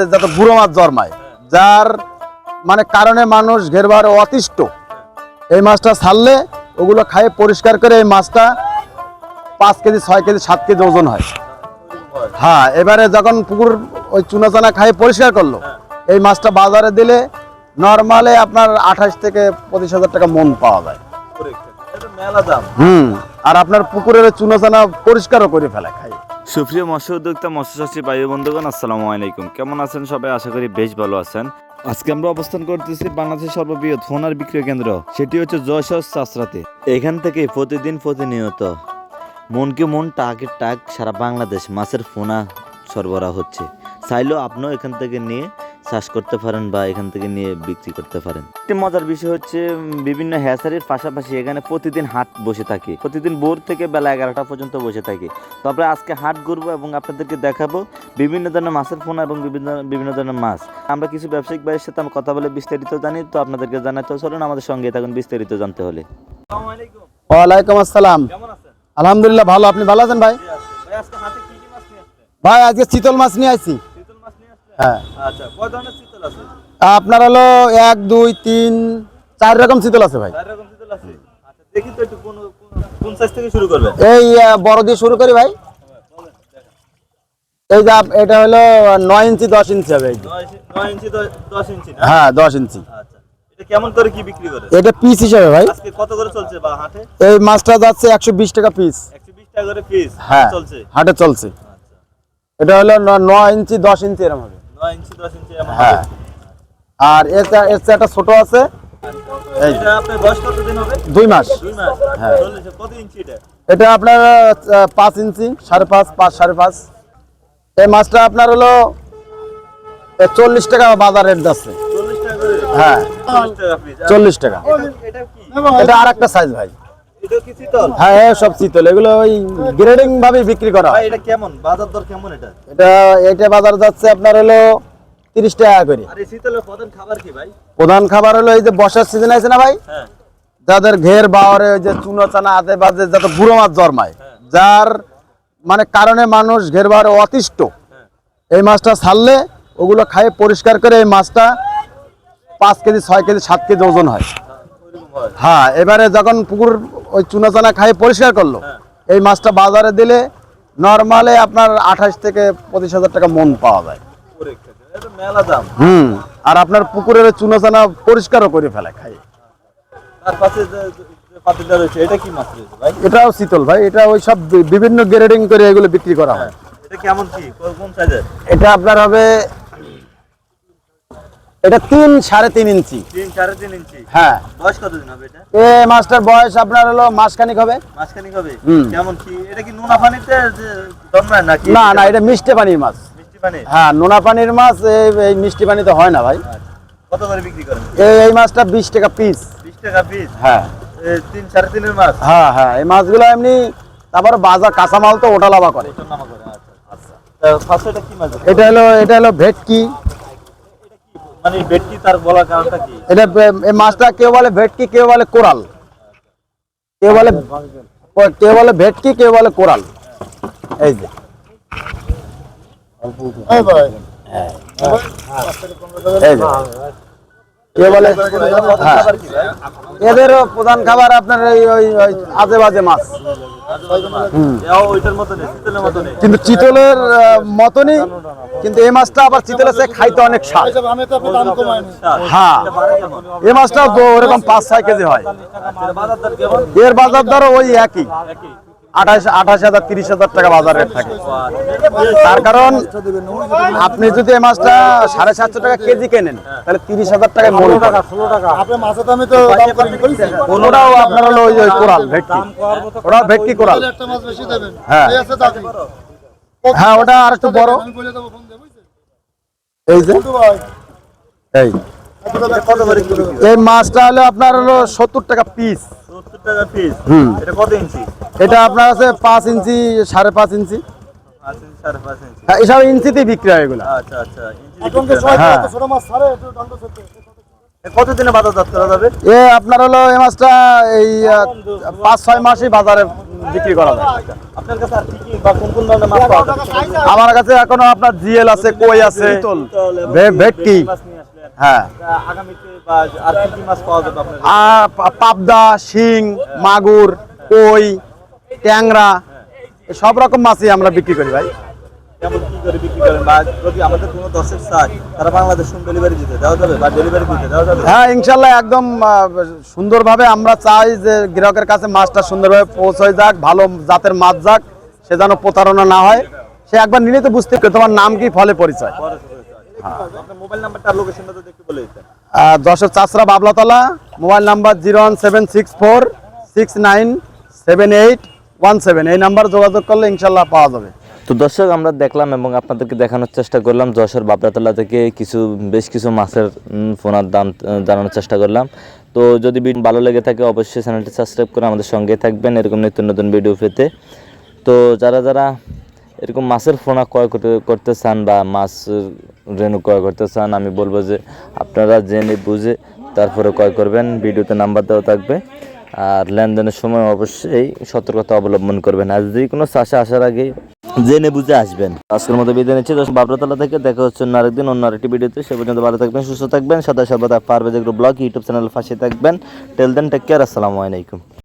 যে যত বুড়ো মাছ জন্মায় যার মানে কারণে মানুষ ঘেরবার অতিষ্ঠ। এই মাছটা ছাড়লে ওগুলো খায়ে পরিষ্কার করে এই মাছটা পাঁচ কেজি ছয় কেজি সাত কেজি ওজন হয়। হ্যাঁ এবারে যখন পুকুর ওই চুনা চানা খাই পরিষ্কার করল এই মাছটা বাজারে দিলে নর্মালে আপনার আঠাশ থেকে পঁচিশ হাজার টাকা মন পাওয়া যায়। মেলা দাম। হুম আর আপনার পুকুরের চুনা চানা পরিষ্কারও করে ফেলে খাই সুপ্রিয় মৎস্য উদ্যোক্তা মৎস্য চাষী বায়ু বন্ধুগণ, আসসালামু আলাইকুম। কেমন আছেন সবাই? আশা করি বেশ ভালো আছেন। আজকে আমরা অবস্থান করতেছি বাংলাদেশের সর্ববৃহৎ ফোনার বিক্রয় কেন্দ্র। সেটি হচ্ছে জয়সর চাষরাতে এখান থেকে প্রতিদিন প্রতিনিয়ত মনকে মন, টাকে টাক সারা বাংলাদেশ মাছের ফোনা সরবরাহ হচ্ছে। চাইলেও আপনিও এখান থেকে নিয়ে চাষ করতে পারেন বা এখান থেকে নিয়ে বিক্রি করতে পারেন। একটি মজার বিষয় হচ্ছে বিভিন্ন হ্যাচারির পাশাপাশি এখানে প্রতিদিন হাট বসে থাকে। প্রতিদিন ভোর থেকে বেলা এগারোটা পর্যন্ত বসে থাকে। তবে আজকে হাট ঘুরবো এবং আপনাদেরকে দেখাবো বিভিন্ন ধরনের মাছের ফোনা এবং বিভিন্ন বিভিন্ন ধরনের মাছ। আমরা কিছু ব্যবসায়িক ভাইয়ের সাথে আমরা কথা বলে বিস্তারিত জানি তো আপনাদেরকে জানাতে চলুন আমাদের সঙ্গে থাকুন বিস্তারিত জানতে হলে। ওয়ালাইকুম আসসালাম। আলহামদুলিল্লাহ ভালো। আপনি ভালো আছেন ভাই? ভাই আজকে চিতল মাছ নিয়ে আসছি। হ্যাঁ। আচ্ছা কয় ধরনের শীতল আছে? আপনার হলো এক দুই তিন চার রকম শীতল আছে ভাই। চার রকম শীতল আছে? আচ্ছা দেখি তো একটু কোন কোন- কোন সাইজ থেকে শুরু করবেন? এই বড় দিয়ে শুরু করি ভাই। এই যে এটা হলো নয় ইঞ্চি দশ ইঞ্চি হবে ইঞ্চি ইঞ্চি হ্যাঁ দশ ইঞ্চি। আচ্ছা এটা কেমন করে কি বিক্রি করে? এটা পিস হিসাবে ভাই। আজকে কত করে চলছে বা হাটে? এই মাছটা যাচ্ছে একশো বিশ টাকা পিস একশো বিশ টাকা করে পিস হ্যাঁ চলছে? হাটে চলছে। এটা হলো নয় ইঞ্চি দশ ইঞ্চি এরকম হবে। হ্যাঁ। আর এর চা- এর চেয়ে একটা ছোট আছে? এই এটা আপনার বয়স কত দিন হবে? দুই মাস। হ্যাঁ। চল্লিশে কত ইঞ্চি এটা? এটা আপনার পাঁচ ইঞ্চি সাড়ে পাঁচ পাঁচ সাড়ে পাঁচ। এই মাছটা আপনার হলো চল্লিশ টাকা বাজার রেট যাচ্ছে। হ্যাঁ। চল্লিশ টাকা এটা আর একটা সাইজ ভাই। হ্যাঁ হ্যাঁ সব শীতল। এগুলো ওই গ্রেডিং ভাবে বিক্রি করা এটা কেমন? বাজার দর কেমন এটা? এটা এটা বাজার যাচ্ছে আপনার হলো তিরিশ টাকা করে। প্রধান খাবার হলো এই যে বর্ষার সিজন আছে না ভাই? হ্যাঁ। যাদের ঘের বাওয়ারে ওই যে চুনো চানা আতে বাজে যত বুড়ো মাছ জন্মায় যার মানে কারণে মানুষ ঘের বাওয়ারে অতিষ্ঠ। এই মাছটা ছাড়লে ওগুলো খায়ে পরিষ্কার করে এই মাছটা পাঁচ কেজি ছয় কেজি সাত কেজি ওজন হয়। হয় হ্যাঁ এবারে যখন পুকুর ওই চুনা চানা খাই পরিষ্কার করল এই মাছটা বাজারে দিলে নর্মালে আপনার আঠাশ থেকে পঁচিশ হাজার টাকা মন পাওয়া যায়। হুম আর আপনার পুকুরের চুনা চানা পরিষ্কারও করে ফেলে খাই। এটাও শীতল ভাই এটা ওই সব বিভিন্ন গ্রেডিং করে এগুলো বিক্রি করা হয়। এটা কেমন কি? কোন- কোন সাইজের এটা আপনার হবে এটা তিন সাড়ে তিন ইঞ্চি। হ্যাঁ। বয়স কতদিন হবে এটা? এ মাছটার বয়স আপনার হলো মাসখানিক হবে। মাঝখানি হবে। কেমন কি? এটা কি নোনা পানিতে জন্মায় নাকি? না না এটা মিষ্টি পানির মাছ। মিষ্টি পানি হ্যাঁ নোনা পানির মাছ এই- মিষ্টি পানিতে হয় না ভাই। আচ্ছা। কত করে বিক্রি করেন? এই এই মাছটা বিশ টাকা পিস বিশ টাকা পিস হ্যাঁ। তিন সাড়ে তিনের মাছ? হ্যাঁ হ্যাঁ এই মাছগুলো এমনি তারপর বাজার কাঁচামাল তো ওটা লাভা করে। আচ্ছা আচ্ছা। ফার্স্ট এটা কি মাছ এটা হলো এটা হলো ভেটকি। মানে বেটকি তার বলার কারণটা কি? এটা বে- এই মাছটা কেউ বলে ভেটকি কেউ বলে কোরাল? কেউ বলে কেউ বলে ভেটকি কেউ বলে কোরাল? এই যে। এই যে। কেউ হ্যাঁ। এদেরও প্রধান খাবার আপনার এই ওই আজে বাজে মাছ। কিন্তু চিতলের মতনই, কিন্তু এই মাছটা আবার চিতলের চেয়ে খাইতে অনেক স্বাদ। হ্যাঁ। এই মাছটাও তো ওরকম পাঁচ, ছয় কেজি হয়। এর বাজার দর ওই একই। আঠাশ আঠাশ হাজার তিরিশ হাজার টাকা বাজার রেট থাকে। তার কারণ আপনি যদি এই মাছটা সাড়ে সাতশো টাকা কেজি কেনেন তাহলে তিরিশ হাজার টাকায় পাবেন। ওটাও আপনার হলো ওই ওই কোরাল ভেটকি। ভেটকি কোরাল। হ্যাঁ। হ্যাঁ ওটা আর একটু বড়। এই যে। এই। এই মাছটা হলো আপনার হলো সত্তর টাকা পিস সত্তর টাকা পিস হুম। এটা কত ইঞ্চি এটা আপনার আছে পাঁচ ইঞ্চি সাড়ে পাঁচ ইঞ্চি। হ্যাঁ এসব ইঞ্চিতেই বিক্রি হয় এগুলো। আচ্ছা আচ্ছা হয়। কতদিনে বাজারজাত করা যাবে? এ আপনার হলো এই মাছটা এই পাঁচ ছয় মাসই বাজারে বিক্রি করা যায়। আপনার কাছে আর কি কি বা কোন কোন ধরনের মাছ পাওয়া যাবে আমার কাছে এখনও আপনার জিএল আছে কই আছে ভে- ভেটকি। হ্যাঁ। তা আগামীতে বা আর কি কি মাছ পাওয়া যাবে আপনার আর পা- পাবদা শিং মাগুর কই ট্যাংরা সব রকম মাছই আমরা বিক্রি করি ভাই। কেমন কি করে বিক্রি করেন? বা যদি আমাদের কোনো দর্শক চায় তারা বাংলাদেশ হোম ডেলিভারি দিতে দেওয়া যাবে বা ডেলিভারি দিতে দেওয়া যাবে? হ্যাঁ ইনশাল্লাহ একদম সুন্দরভাবে আমরা চাই যে গ্রাহকের কাছে মাছটা সুন্দরভাবে পৌঁছায় যাক ভালো জাতের মাছ যাক সে যেন প্রতারণা না হয়। সে একবার নিলে তো বুঝতে তোমার নাম কি ফলে পরিচয়। Jessore চাষরা Bablatala mobile number zero one seven six four six nine seven eight one seven, এই নাম্বার যোগাযোগ করলে ইনশাল্লাহ পাওয়া যাবে। তো দর্শক, আমরা দেখলাম এবং আপনাদেরকে দেখানোর চেষ্টা করলাম, যশোর বাবরাতলা থেকে কিছু, বেশ কিছু মাছের ফোনার দাম জানানোর চেষ্টা করলাম। তো যদি ভিডিও ভালো লেগে থাকে, অবশ্যই চ্যানেলটি সাবস্ক্রাইব করে আমাদের সঙ্গে থাকবেন এরকম নিত্য নতুন ভিডিও পেতে। তো যারা যারা এরকম মাছের ফোনা ক্রয় করতে চান বা মাছ রেনু ক্রয় করতে চান, আমি বলব যে আপনারা জেনে বুঝে তারপরে ক্রয় করবেন। ভিডিওতে নাম্বার দেওয়া থাকবে। আর লেনদেনের সময় অবশ্যই সতর্কতা অবলম্বন করবেন। আর যদি কোনো চাষে আসার আগে জেনে বুঝে আসবেন। আজকের মতো বিদায় নিচ্ছি। বাবরাতলা থেকে দেখা হচ্ছে অন্য আরেকদিন, অন্য আরেকটি ভিডিওতে। সে পর্যন্ত ভালো থাকবেন, সুস্থ থাকবেন। সদা সর্বদা যেগুলো ব্লগ, ইউটিউব চ্যানেল ফাঁসে থাকবেন। টেল দেন টেক কেয়ার আসসালামু আলাইকুম।